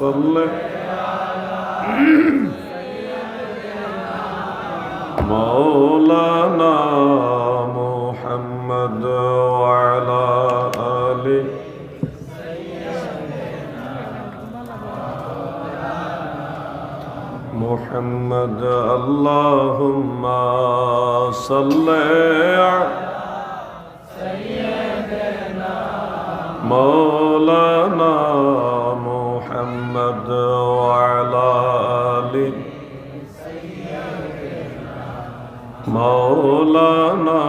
صل مولانا محمد وعلى آله. محمد اللهم صل مولانا محمد وعلى آله مولانا